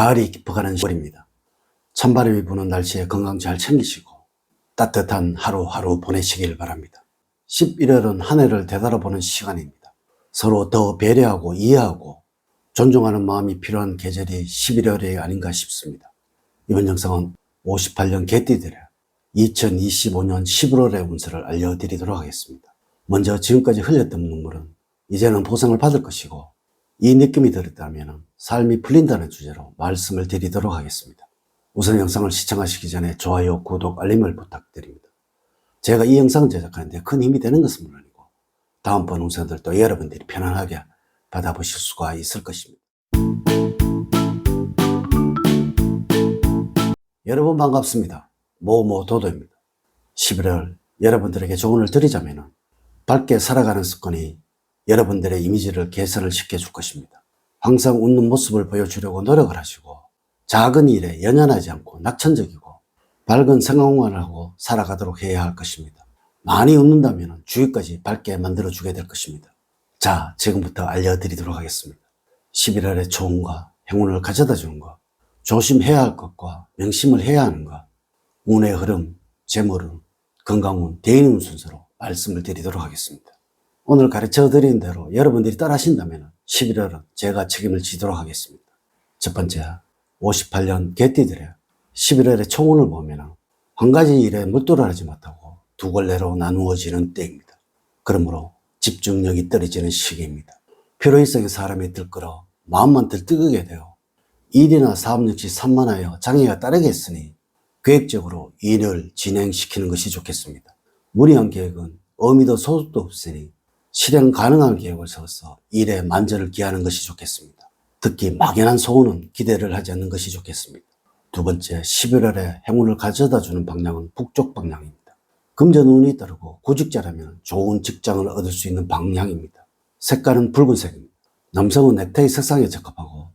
가을이 깊어가는 10월입니다. 찬바람이 부는 날씨에 건강 잘 챙기시고 따뜻한 하루하루 보내시길 바랍니다. 11월은 한 해를 되돌아보는 시간입니다. 서로 더 배려하고 이해하고 존중하는 마음이 필요한 계절이 11월이 아닌가 싶습니다. 이번 영상은 58년 개띠들의 2025년 11월의 운세를 알려드리도록 하겠습니다. 먼저 지금까지 흘렸던 눈물은 이제는 보상을 받을 것이고 이 느낌이 들었다면 삶이 풀린다는 주제로 말씀을 드리도록 하겠습니다. 우선 영상을 시청하시기 전에 좋아요, 구독, 알림을 부탁드립니다. 제가 이 영상을 제작하는데 큰 힘이 되는 것은 물론이고 다음번 운세들도 여러분들이 편안하게 받아보실 수가 있을 것입니다. 여러분 반갑습니다. 모모 도도입니다. 11월 여러분들에게 조언을 드리자면 밝게 살아가는 습관이 여러분들의 이미지를 개선을 시켜줄 것입니다. 항상 웃는 모습을 보여주려고 노력을 하시고 작은 일에 연연하지 않고 낙천적이고 밝은 생각만 하고 살아가도록 해야 할 것입니다. 많이 웃는다면 주위까지 밝게 만들어주게 될 것입니다. 자, 지금부터 알려드리도록 하겠습니다. 11월의 좋은가, 행운을 가져다 주는 것, 조심해야 할 것과 명심을 해야 하는 것, 운의 흐름, 재물운, 건강운, 대인운 순서로 말씀을 드리도록 하겠습니다. 오늘 가르쳐 드린 대로 여러분들이 따라 하신다면 11월은 제가 책임을 지도록 하겠습니다. 첫 번째, 58년 개띠들의 11월의 총운을 보면 한 가지 일에 몰두를 하지 못하고 두 걸레로 나누어지는 때입니다. 그러므로 집중력이 떨어지는 시기입니다. 필요이성의 사람이 들끓어 마음만 들뜨게 되어 일이나 사업 역시 산만하여 장애가 따르겠으니 계획적으로 일을 진행시키는 것이 좋겠습니다. 무리한 계획은 의미도 소득도 없으니 실행 가능한 계획을 세워서 일에 만전을 기하는 것이 좋겠습니다. 특히 막연한 소원은 기대를 하지 않는 것이 좋겠습니다. 두 번째, 11월에 행운을 가져다 주는 방향은 북쪽 방향입니다. 금전 운이 따르고 구직자라면 좋은 직장을 얻을 수 있는 방향입니다. 색깔은 붉은색입니다. 남성은 넥타이 색상에 적합하고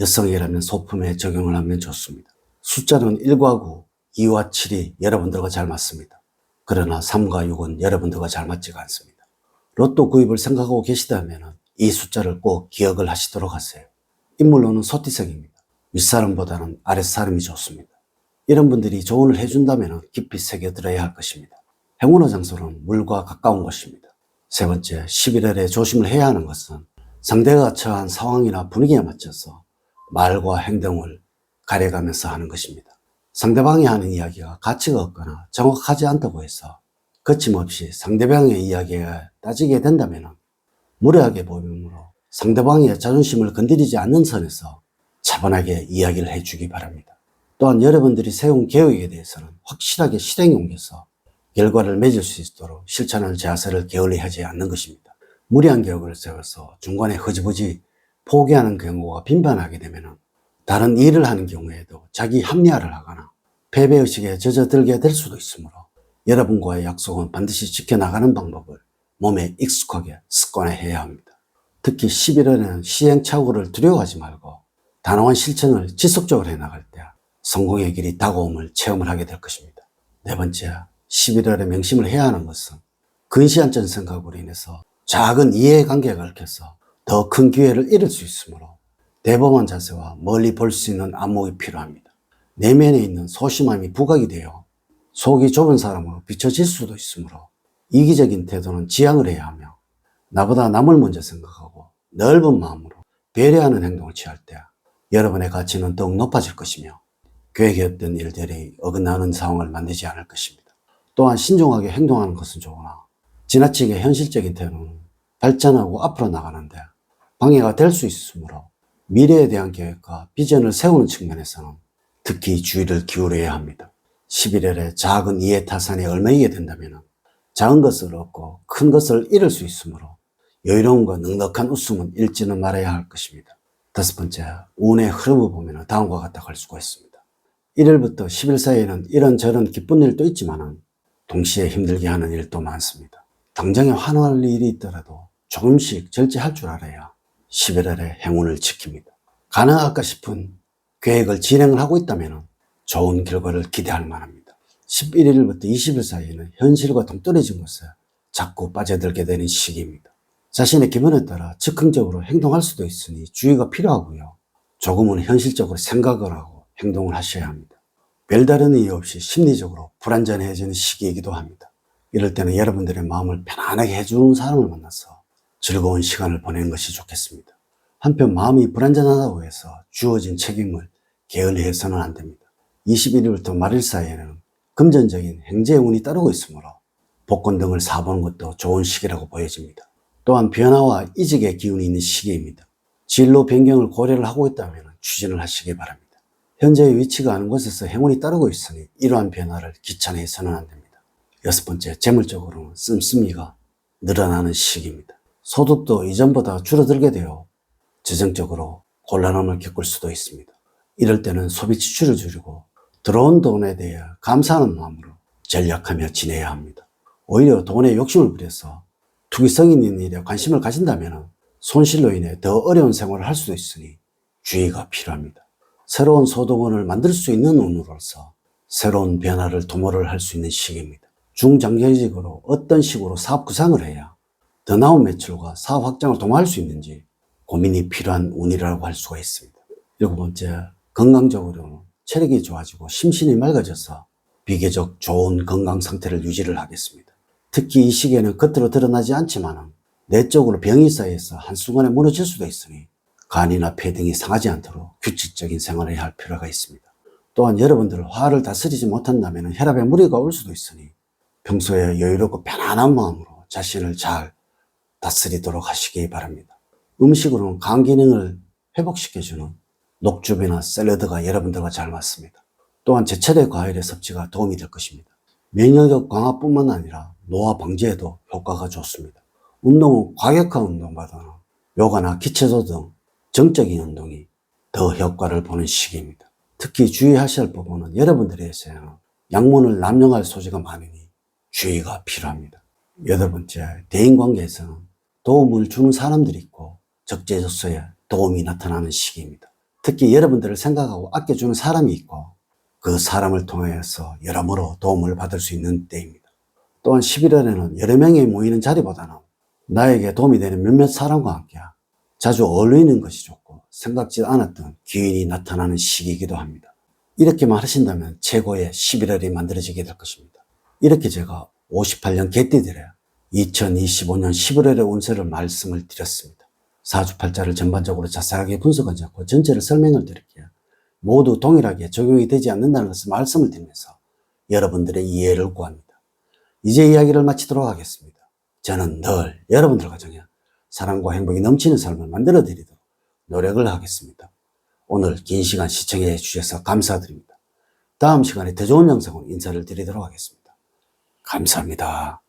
여성이라면 소품에 적용을 하면 좋습니다. 숫자는 1과 9, 2와 7이 여러분들과 잘 맞습니다. 그러나 3과 6은 여러분들과 잘 맞지가 않습니다. 로또 구입을 생각하고 계시다면 이 숫자를 꼭 기억을 하시도록 하세요. 인물로는 소띠색입니다. 윗사람보다는 아랫사람이 좋습니다. 이런 분들이 조언을 해준다면 깊이 새겨들어야 할 것입니다. 행운의 장소는 물과 가까운 곳입니다. 세 번째, 11월에 조심을 해야 하는 것은 상대가 처한 상황이나 분위기에 맞춰서 말과 행동을 가려가면서 하는 것입니다. 상대방이 하는 이야기가 가치가 없거나 정확하지 않다고 해서 거침없이 상대방의 이야기에 따지게 된다면 무례하게 보이므로 상대방의 자존심을 건드리지 않는 선에서 차분하게 이야기를 해주기 바랍니다. 또한 여러분들이 세운 계획에 대해서는 확실하게 실행에 옮겨서 결과를 맺을 수 있도록 실천하는 자세를 게을리 하지 않는 것입니다. 무리한 계획을 세워서 중간에 흐지부지 포기하는 경우가 빈번하게 되면 다른 일을 하는 경우에도 자기 합리화를 하거나 패배의식에 젖어들게 될 수도 있으므로 여러분과의 약속은 반드시 지켜나가는 방법을 몸에 익숙하게 습관화해야 합니다. 특히 11월에는 시행착오를 두려워하지 말고 단호한 실천을 지속적으로 해나갈 때 성공의 길이 다가옴을 체험을 하게 될 것입니다. 네 번째, 11월에 명심을 해야 하는 것은 근시안전 생각으로 인해서 작은 이해관계가 얽혀서 더 큰 기회를 잃을 수 있으므로 대범한 자세와 멀리 볼 수 있는 안목이 필요합니다. 내면에 있는 소심함이 부각이 되어 속이 좁은 사람으로 비춰질 수도 있으므로 이기적인 태도는 지양을 해야 하며 나보다 남을 먼저 생각하고 넓은 마음으로 배려하는 행동을 취할 때 여러분의 가치는 더욱 높아질 것이며 계획했던 일들이 어긋나는 상황을 만들지 않을 것입니다. 또한 신중하게 행동하는 것은 좋으나 지나치게 현실적인 태도는 발전하고 앞으로 나가는데 방해가 될 수 있으므로 미래에 대한 계획과 비전을 세우는 측면에서는 특히 주의를 기울여야 합니다. 11월에 작은 이해 타산에 얽매이게 된다면 작은 것을 얻고 큰 것을 잃을 수 있으므로 여유로움과 넉넉한 웃음은 잃지는 말아야 할 것입니다. 다섯 번째, 운의 흐름을 보면 다음과 같다 할 수가 있습니다. 1일부터 10일 사이에는 이런저런 기쁜 일도 있지만 동시에 힘들게 하는 일도 많습니다. 당장에 환호할 일이 있더라도 조금씩 절제할 줄 알아야 11월에 행운을 지킵니다. 가능할까 싶은 계획을 진행을 하고 있다면 좋은 결과를 기대할 만합니다. 11일부터 20일 사이에는 현실과 동떨어진 곳에 자꾸 빠져들게 되는 시기입니다. 자신의 기분에 따라 즉흥적으로 행동할 수도 있으니 주의가 필요하고요. 조금은 현실적으로 생각을 하고 행동을 하셔야 합니다. 별다른 이유 없이 심리적으로 불안전해지는 시기이기도 합니다. 이럴 때는 여러분들의 마음을 편안하게 해주는 사람을 만나서 즐거운 시간을 보내는 것이 좋겠습니다. 한편 마음이 불안전하다고 해서 주어진 책임을 게을리해서는 안 됩니다. 21일부터 말일 사이에는 금전적인 행제의 운이 따르고 있으므로 복권 등을 사보는 것도 좋은 시기라고 보여집니다. 또한 변화와 이직의 기운이 있는 시기입니다. 진로 변경을 고려를 하고 있다면 추진을 하시기 바랍니다. 현재의 위치가 아는 곳에서 행운이 따르고 있으니 이러한 변화를 귀찮아해서는 안 됩니다. 여섯 번째, 재물적으로는 씀씀이가 늘어나는 시기입니다. 소득도 이전보다 줄어들게 되어 재정적으로 곤란함을 겪을 수도 있습니다. 이럴 때는 소비 지출을 줄이고 들어온 돈에 대해 감사하는 마음으로 전략하며 지내야 합니다. 오히려 돈에 욕심을 부려서 투기성 있는 일에 관심을 가진다면 손실로 인해 더 어려운 생활을 할 수도 있으니 주의가 필요합니다. 새로운 소득원을 만들 수 있는 운으로서 새로운 변화를 도모를 할 수 있는 시기입니다. 중장기적으로 어떤 식으로 사업 구상을 해야 더 나은 매출과 사업 확장을 도모할 수 있는지 고민이 필요한 운이라고 할 수가 있습니다. 일곱 번째, 건강적으로는 체력이 좋아지고 심신이 맑아져서 비교적 좋은 건강 상태를 유지를 하겠습니다. 특히 이 시기에는 겉으로 드러나지 않지만 내적으로 병이 쌓여서 한순간에 무너질 수도 있으니 간이나 폐 등이 상하지 않도록 규칙적인 생활을 해야 할 필요가 있습니다. 또한 여러분들 화를 다스리지 못한다면 혈압에 무리가 올 수도 있으니 평소에 여유롭고 편안한 마음으로 자신을 잘 다스리도록 하시기 바랍니다. 음식으로는 간 기능을 회복시켜주는 녹즙이나 샐러드가 여러분들과 잘 맞습니다. 또한 제철의 과일의 섭취가 도움이 될 것입니다. 면역력 강화뿐만 아니라 노화 방지에도 효과가 좋습니다. 운동은 과격한 운동보다는 요가나 기체조 등 정적인 운동이 더 효과를 보는 시기입니다. 특히 주의하셔야 할 부분은 여러분들에게서는 약문을 남용할 소지가 많으니 주의가 필요합니다. 여덟 번째, 대인관계에서는 도움을 주는 사람들이 있고 적재적소에 도움이 나타나는 시기입니다. 특히 여러분들을 생각하고 아껴주는 사람이 있고 그 사람을 통해서 여러모로 도움을 받을 수 있는 때입니다. 또한 11월에는 여러 명이 모이는 자리보다는 나에게 도움이 되는 몇몇 사람과 함께 자주 어울리는 것이 좋고 생각지 않았던 기운이 나타나는 시기이기도 합니다. 이렇게만 하신다면 최고의 11월이 만들어지게 될 것입니다. 이렇게 제가 58년 개띠들의 2025년 11월의 운세를 말씀을 드렸습니다. 사주팔자를 전반적으로 자세하게 분석하지 않고 전체를 설명을 드릴게요. 모두 동일하게 적용이 되지 않는다는 것을 말씀을 드리면서 여러분들의 이해를 구합니다. 이제 이야기를 마치도록 하겠습니다. 저는 늘 여러분들 가정에 사랑과 행복이 넘치는 삶을 만들어 드리도록 노력을 하겠습니다. 오늘 긴 시간 시청해 주셔서 감사드립니다. 다음 시간에 더 좋은 영상으로 인사를 드리도록 하겠습니다. 감사합니다.